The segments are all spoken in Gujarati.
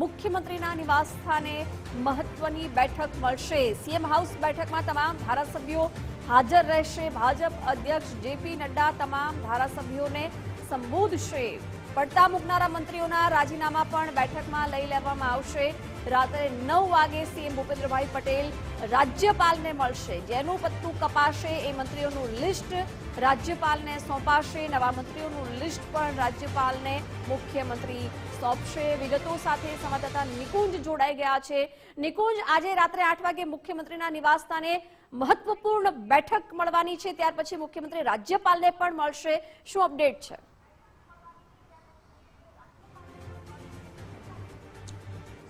મુખ્યમંત્રીના નિવાસ સ્થાને મહત્વની બેઠક મળશે. સીએમ હાઉસ બેઠકમાં તમામ ધારાસભ્યો હાજર રહેશે. ભાજપ અધ્યક્ષ જેપી નડ્ડા તમામ ધારાસભ્યોને સંબોધશે. પડતા મૂકનારા મંત્રીઓના રાજીનામા પણ બેઠકમાં લઈ લેવામાં આવશે. રાત્રે નવ વાગે સીએમ ભૂપેન્દ્રભાઈ પટેલ રાજ્યપાલને મળશે. જેનું પત્તું કપાશે એ મંત્રીઓનું લિસ્ટ રાજ્યપાલને સોંપાશે. નવા મંત્રીઓનું લિસ્ટ પણ રાજ્યપાલને મુખ્યમંત્રી સોંપશે. વિગતો સાથે સંવાદદાતા નિકુંજ જોડાઈ ગયા છે. નિકુંજ, આજે રાત્રે આઠ વાગે મુખ્યમંત્રીના નિવાસસ્થાને મહત્વપૂર્ણ બેઠક મળવાની છે. ત્યાર પછી મુખ્યમંત્રી રાજ્યપાલને પણ મળશે. શું અપડેટ છે?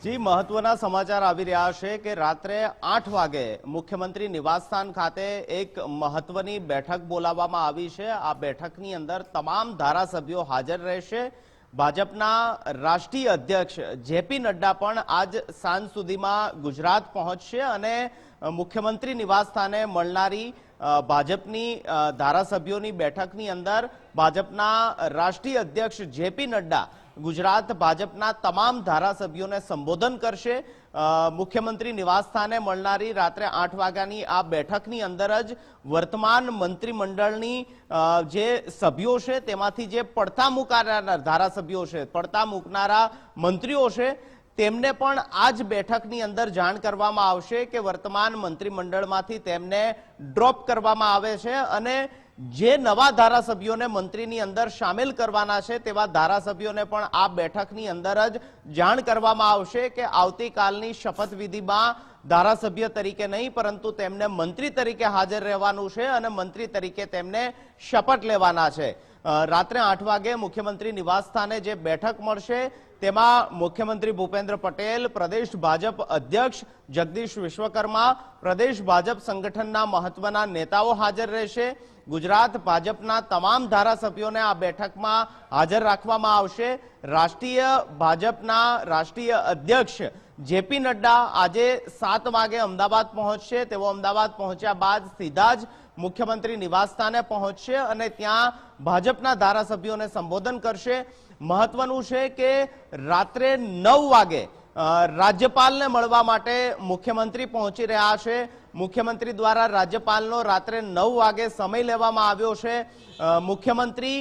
જી, મહત્વના સમાચાર આવી રહ્યા છે કે રાત્રે આઠ વાગે મુખ્યમંત્રી નિવાસસ્થાન ખાતે એક મહત્વની બેઠક બોલાવવામાં આવી છે. આ બેઠકની અંદર તમામ ધારાસભ્યો હાજર રહેશે. ભાજપના રાષ્ટ્રીય અધ્યક્ષ જેપી નડ્ડા પણ આજ સાંજ સુધીમાં ગુજરાત પહોંચશે અને મુખ્યમંત્રી નિવાસસ્થાને મળનારી ભાજપની ધારાસભ્યોની બેઠકની અંદર ભાજપના રાષ્ટ્રીય અધ્યક્ષ જેપી નડ્ડા ગુજરાત ભાજપના તમામ ધારાસભ્યોને સંબોધન કરશે. મુખ્યમંત્રી નિવાસસ્થાને મળનારી રાત્રે આઠ વાગ્યાની આ બેઠકની અંદર જ વર્તમાન મંત્રીમંડળની જે સભ્યો છે તેમાંથી જે પડતા મુકાનારા ધારાસભ્યો છે પડતા મૂકનારા મંત્રીઓ છે, તેમને પણ આ જ બેઠકની અંદર જાણ કરવામાં આવશે કે વર્તમાન મંત્રીમંડળમાંથી તેમને ડ્રોપ કરવામાં આવે છે અને જે નવા ધારાસભ્યોને મંત્રીની અંદર સામેલ કરવાના છે તેવા ધારાસભ્યોને પણ આ બેઠકની અંદર જ જાણ કરવામાં આવશે કે આવતીકાલની શપથવિધિમાં ધારાસભ્ય તરીકે નહીં, પરંતુ તેમને મંત્રી તરીકે હાજર રહેવાનું છે અને મંત્રી તરીકે તેમને શપથ લેવાના છે. રાત્રે આઠ વાગે મુખ્યમંત્રી નિવાસસ્થાને જે બેઠક મળશે તેમાં મુખ્યમંત્રી ભૂપેન્દ્ર પટેલ, પ્રદેશ ભાજપ અધ્યક્ષ જગદીશ વિશ્વકર્મા, પ્રદેશ ભાજપ સંગઠનના મહત્વના નેતાઓ હાજર રહેશે. ગુજરાત ભાજપના તમામ ધારાસભ્યોને આ બેઠકમાં હાજર રાખવામાં આવશે. રાષ્ટ્રીય ભાજપના રાષ્ટ્રીય અધ્યક્ષ જેપી નડ્ડા આજે સાત વાગે અમદાવાદ પહોંચશે. તેઓ અમદાવાદ પહોંચ્યા બાદ સીધા જ મુખ્યમંત્રી નિવાસસ્થાને પહોંચશે અને ત્યાં ભાજપના ધારાસભ્યોને સંબોધન કરશે. મહત્વનું છે કે રાત્રે નવ વાગે રાજ્યપાલને મળવા માટે મુખ્યમંત્રી પહોંચી રહ્યા છે. મુખ્યમંત્રી દ્વારા રાજ્યપાલનો રાત્રે નવ વાગે સમય લેવામાં આવ્યો છે. મુખ્યમંત્રી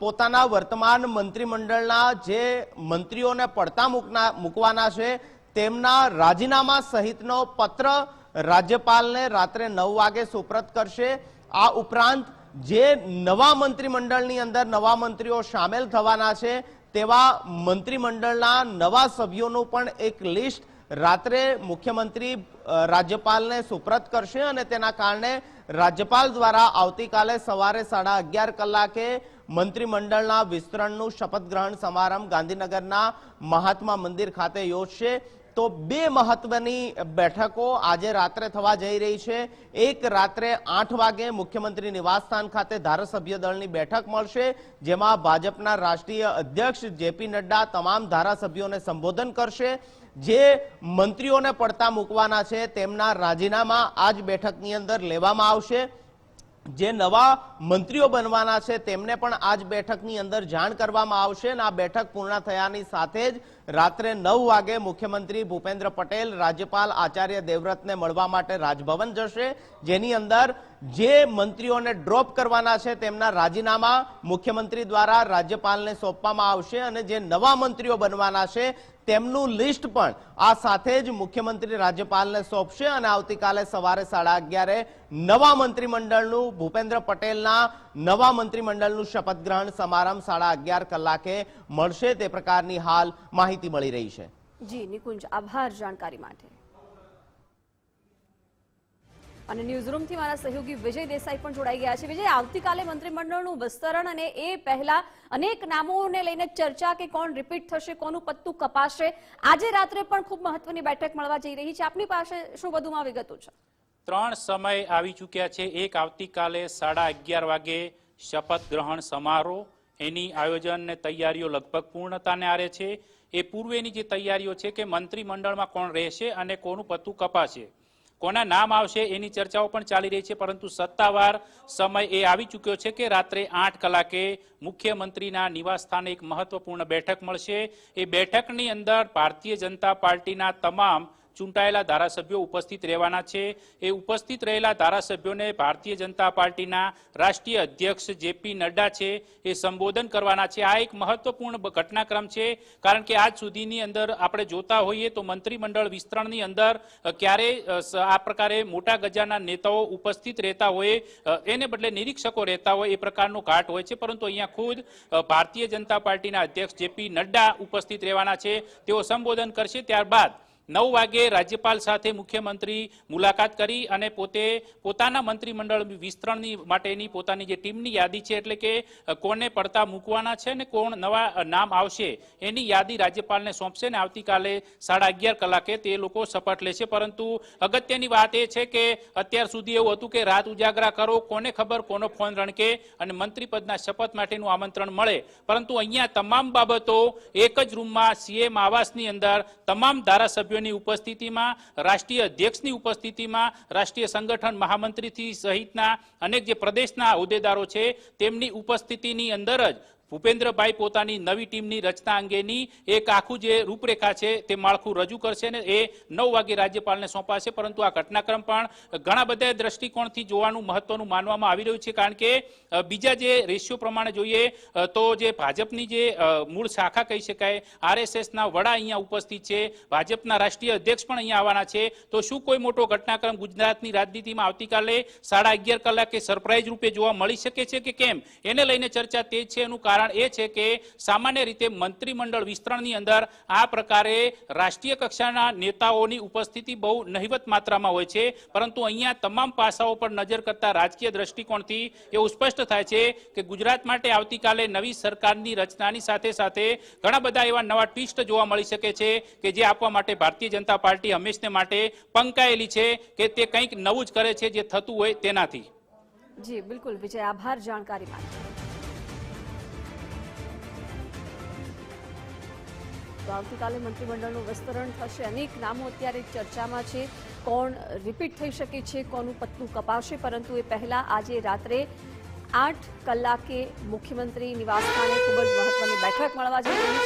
પોતાના વર્તમાન મંત્રીમંડળના જે મંત્રીઓને પડતા મૂકના, મૂકવાના છે, તેમના રાજીનામા સહિતનો પત્ર રાજ્યપાલને રાત્રે નવ વાગે સુપ્રત કરશે. આ ઉપરાંત જે નવા મંત્રીમંડળની અંદર નવા મંત્રીઓ સામેલ થવાના છે, તેવા મંત્રીમંડળના નવા સભ્યોનું પણ એક લિસ્ટ રાત્રે મુખ્યમંત્રી રાજ્યપાલને સુપ્રત કરશે અને તેના કારણે રાજ્યપાલ દ્વારા આવતીકાલે સવારે સાડા અગિયાર કલાકે મંત્રીમંડળના વિસ્તરણનું શપથ ગ્રહણ સમારંભ ગાંધીનગરના મહાત્મા મંદિર ખાતે યોજશે. તો બે મહત્વની બેઠકો આજે રાત્રે થવા જઈ રહી છે. એક રાત્રે આઠ વાગે મુખ્યમંત્રી નિવાસસ્થાન ખાતે ધારાસભ્ય દળની બેઠક મળશે, જેમાં ભાજપના રાષ્ટ્રીય અધ્યક્ષ જેપી નડ્ડા તમામ ધારાસભ્યોને સંબોધન કરશે. જે મંત્રીઓને પડતા મૂકવાના છે, તેમના રાજીનામા આજ બેઠકની અંદર લેવામાં આવશે. જે નવા મંત્રીઓ બનવાના છે, તેમને પણ આજ બેઠકની અંદર જાણ કરવામાં આવશે અને આ બેઠક પૂર્ણ થયાની સાથે જ રાત્રે નવ વાગે મુખ્યમંત્રી ભૂપેન્દ્ર પટેલ, રાજ્યપાલ આચાર્ય દેવવ્રતને મળવા માટે રાજભવન જશે. જેની અંદર જે મંત્રીઓને ડ્રોપ કરવાના છે તેમના રાજીનામા મુખ્યમંત્રી દ્વારા રાજ્યપાલને સોંપવામાં આવશે અને જે નવા મંત્રીઓ બનવાના છે તેમનું લિસ્ટ પણ આ સાથે જ મુખ્યમંત્રી રાજ્યપાલને સોંપશે અને આવતીકાલે સવારે સાડા અગિયારે નવા મંત્રીમંડળનું ભૂપેન્દ્ર પટેલના નવા મંત્રીમંડળનું શપથ ગ્રહણ સમારંભ સાડા અગિયાર કલાકે મળશે. તે પ્રકારની હાલ માહિતી મળી રહી છે. જી, નિકુંજ, આભાર જાણકારી માટે. અને ન્યૂઝરૂમથી મારા સહયોગી વિજય દેસાઈ પણ જોડાઈ ગયા છે. વિજય, આવતીકાલે મંત્રીમંડળનું વિસ્તરણ અને એ પહેલા અનેક નામોને લઈને ચર્ચા કે કોણ રિપીટ થશે, કોનું પત્તું કપાશે, આજે રાત્રે પણ ખૂબ મહત્વની બેઠક મળવા જઈ રહી છે. આપની પાસે શું વધુમાં વિગતો છે? ત્રણ સમય આવી ચૂક્યા છે. એક આવતીકાલે સાડા અગિયાર વાગે શપથ ગ્રહણ સમારોહ. એની આયોજન ને તૈયારીઓ લગભગ પૂર્ણતાને આરે છે. એ પૂર્વેની જે તૈયારીઓ છે કે મંત્રીમંડળમાં કોણ રહેશે અને કોનું પત્તું કપાશે. કોના નામ આવશે એની ચર્ચાઓ પણ ચાલી રહી છે, પરંતુ સત્તાવાર સમય એ આવી ચૂક્યો છે કે રાત્રે આઠ કલાકે મુખ્યમંત્રીના નિવાસસ્થાને એક મહત્વપૂર્ણ બેઠક મળશે. એ બેઠકની અંદર ભારતીય જનતા પાર્ટીના તમામ ચૂંટાયેલા ધારાસભ્યો ઉપસ્થિત રહેવાના છે. એ ઉપસ્થિત રહેલા ધારાસભ્યોને ભારતીય જનતા પાર્ટીના રાષ્ટ્રીય અધ્યક્ષ જેપી નડ્ડા છે એ સંબોધન કરવાના છે. આ એક મહત્વપૂર્ણ ઘટનાક્રમ છે. કારણ કે આજ સુધીની અંદર આપણે જોતા હોઈએ તો મંત્રીમંડળ વિસ્તરણની અંદર ક્યારે આ પ્રકારે મોટા ગજાના નેતાઓ ઉપસ્થિત રહેતા હોય એને બદલે નિરીક્ષકો રહેતા હોય એ પ્રકારનો ઘાટ હોય છે. પરંતુ અહીંયા ખુદ ભારતીય જનતા પાર્ટીના અધ્યક્ષ જેપી નડ્ડા ઉપસ્થિત રહેવાના છે. તેઓ સંબોધન કરશે ત્યારબાદ નવ વાગે રાજ્યપાલ સાથે મુખ્યમંત્રી મુલાકાત કરી અને પોતે પોતાના મંત્રીમંડળ વિસ્તરણની માટેની પોતાની જે ટીમની યાદી છે, એટલે કે કોને પડતા મૂકવાના છે અને કોણ નવા નામ આવશે, એની યાદી રાજ્યપાલને સોંપશે ને આવતીકાલે સાડા અગિયાર કલાકે તે લોકો શપથ લેશે. પરંતુ અગત્યની વાત એ છે કે, અત્યાર સુધી એવું હતું કે રાત ઉજાગરા કરો, કોને ખબર, કોનો ફોન રણકે અને મંત્રી પદના શપથ માટેનું આમંત્રણ મળે. પરંતુ અહીંયા તમામ બાબતો એક જ રૂમમાં સીએમ આવાસની અંદર તમામ ધારાસભ્યોની ઉપસ્થિતિમાં, રાષ્ટ્રીય અધ્યક્ષની ઉપસ્થિતિમાં, રાષ્ટ્રીય સંગઠન મહામંત્રીથી સહિતના અનેક જે પ્રદેશના હોદ્દેદારો છે, તેમની ઉપસ્થિતિની અંદર જ ભૂપેન્દ્રભાઈ પોતાની નવી ટીમની રચના અંગેની એક આખું જે રૂપરેખા છે તે માળખું રજૂ કરશે ને એ નવ વાગે રાજ્યપાલને સોંપાશે. પરંતુ આ ઘટનાક્રમ પણ ઘણા બધા દ્રષ્ટિકોણથી જોવાનું મહત્વનું માનવામાં આવી રહ્યું છે. કારણ કે બીજા જે રેશિયો પ્રમાણે જોઈએ તો જે ભાજપની જે મૂળ શાખા કહી શકાય, આરએસએસના વડા અહીંયા ઉપસ્થિત છે, ભાજપના રાષ્ટ્રીય અધ્યક્ષ પણ અહીંયા આવવાના છે. તો શું કોઈ મોટો ઘટનાક્રમ ગુજરાતની રાજનીતિમાં આવતીકાલે સાડા અગિયાર કલાકે સરપ્રાઇઝ રૂપે જોવા મળી શકે છે કે કેમ? એને લઈને ચર્ચા તે છે. એનું કારણ એ છે કે સામાન્ય રીતે મંત્રીમંડળ વિસ્તરણની અંદર આ પ્રકારે રાષ્ટ્રીય કક્ષાના નેતાઓની ઉપસ્થિતિ બહુ નહિવત માત્રામાં હોય છે. પરંતુ અહીંયા તમામ પાસાઓ પર નજર કરતા રાજકીય દ્રષ્ટિકોણથી એવું સ્પષ્ટ થાય છે કે ગુજરાત માટે આવતીકાલે નવી સરકારની રચનાની સાથે સાથે ઘણા બધા એવા નવા ટ્વિસ્ટ જોવા મળી શકે છે કે જે આપવા માટે ભારતીય જનતા પાર્ટી હંમેશને માટે પંકાયેલી છે કે તે કંઈક નવું જ કરે છે જે થતું હોય તેનાથી. જી, બિલકુલ, વિજય, આભાર જાણકારી માટે. તો આવતીકાલે મંત્રીમંડળનું વિસ્તરણ થશે. અનેક નામો અત્યારે ચર્ચામાં છે. કોણ રિપીટ થઈ શકે છે, કોનું પત્તું કપાશે પરંતુ એ પહેલા આજે રાત્રે આઠ કલાકે મુખ્યમંત્રી નિવાસસ્થાને ખૂબ જ મહત્વની બેઠક મળવા જઈ રહી છે.